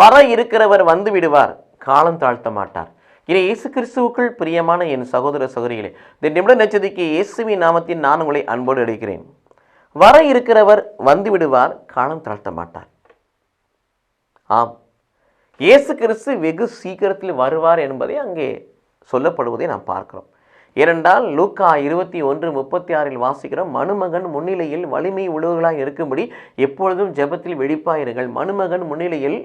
வர இருக்கிறவர் வந்து விடுவார். காலம் தாழ்த்த மாட்டார். இனி இயேசு கிறிஸ்துவுக்குள் பிரியமான என் சகோதர சகோதரிகளே இந்த நிமிட நச்சதிக்கு இயேசுவின் நாமத்தின் நான் உங்களை அன்போடு எடுக்கிறேன் வர இருக்கிறவர் வந்து விடுவார் காலம் தாழ்த்த மாட்டார். ஆம். இயேசு கிறிஸ்து வெகு சீக்கிரத்தில் வருவார் என்பதை அங்கே சொல்லப்படுவதை நாம் பார்க்கிறோம். ஏனென்றால் லூக்கா இருபத்தி ஒன்று முப்பத்தி ஆறில் வாசிக்கிறோம் மணுமகன் முன்னிலையில் வலிமை உழவுகளாக இருக்கும்படி எப்பொழுதும் ஜெபத்தில் வெடிப்பாயிருங்கள். மணுமகன் முன்னிலையில்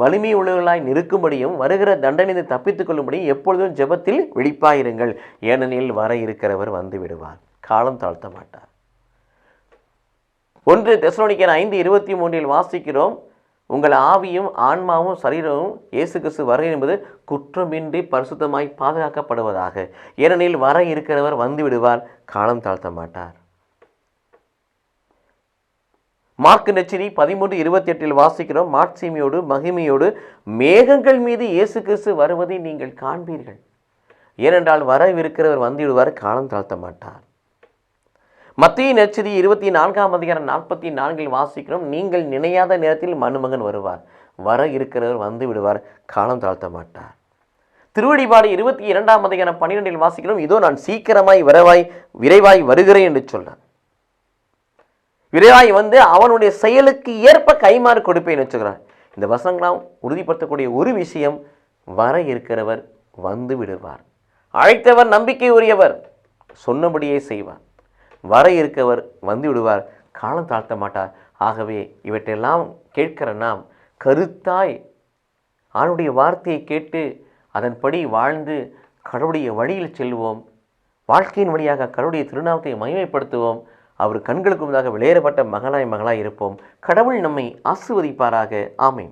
வலிமை உள்ளவர்களாய் நிற்கும்படியும் வருகிற தண்டனை தப்பித்துக் கொள்ளும்படியும் எப்பொழுதும் ஜெபத்தில் விழிப்பாயிருங்கள். ஏனெனில் வர இருக்கிறவர் வந்து விடுவார். காலம் தாழ்த்த மாட்டார். ஒன்று தெசலோனிக்கன் ஐந்து இருபத்தி மூன்றில் வாசிக்கிறோம். உங்கள் ஆவியும் ஆன்மாவும் சரீரமும் இயேசு கிறிஸ்து வர என்பது குற்றமின்றி பரிசுத்தமாய் பாதுகாக்கப்படுவதாக. ஏனெனில் வர இருக்கிறவர் வந்து விடுவார். காலம் தாழ்த்த மாட்டார். மார்க்கு நச்சினி பதிமூன்று இருபத்தி எட்டில் வாசிக்கிறோம் மாட்சிமையோடு மகிமையோடு மேகங்கள் மீது இயேசு கிறிஸ்து வருவதை நீங்கள் காண்பீர்கள். ஏனென்றால் வரவிருக்கிறவர் வந்துவிடுவார் காலம் தாழ்த்த மாட்டார். மத்திய நெச்சரி இருபத்தி நான்காம் அதிகாரம் நாற்பத்தி நான்கில் வாசிக்கிறோம். நீங்கள் நினையாத நேரத்தில் மனுமகன் வருவார். வர இருக்கிறவர் வந்து விடுவார் காலம் தாழ்த்த மாட்டார். திருவடிபாடு இருபத்தி இரண்டாம் அதிகாரம் பன்னிரெண்டில் வாசிக்கிறோம். இதோ நான் சீக்கிரமாய் வரவாய் விரைவாய் வருகிறேன் என்று சொல்கிறேன் விரைவாய் வந்து அவனுடைய செயலுக்கு ஏற்ப கைமாறு கொடுப்பேன் வச்சுக்கிறான். இந்த வசனங்களாம் உறுதிப்படுத்தக்கூடிய ஒரு விஷயம் வர இருக்கிறவர் வந்து விடுவார். அழைத்தவர் நம்பிக்கை உரியவர் சொன்னபடியே செய்வார். வர இருக்கவர் வந்து விடுவார். காலம் தாழ்த்த மாட்டார். ஆகவே இவற்றையெல்லாம் கேட்கிற நாம் கருத்தாய் அவனுடைய வார்த்தையை கேட்டு அதன்படி வாழ்ந்து கடவுளுடைய வழியில் செல்வோம். வாழ்க்கையின் வழியாக கடவுளுடைய திருநாமத்தை மகிமைப்படுத்துவோம். அவர் கண்களுக்கு முன்னதாக வெளியேறப்பட்ட மகனாய் மகளாய் இருப்போம். கடவுள் நம்மை ஆசிர்வதிப்பாராக. ஆமேன்.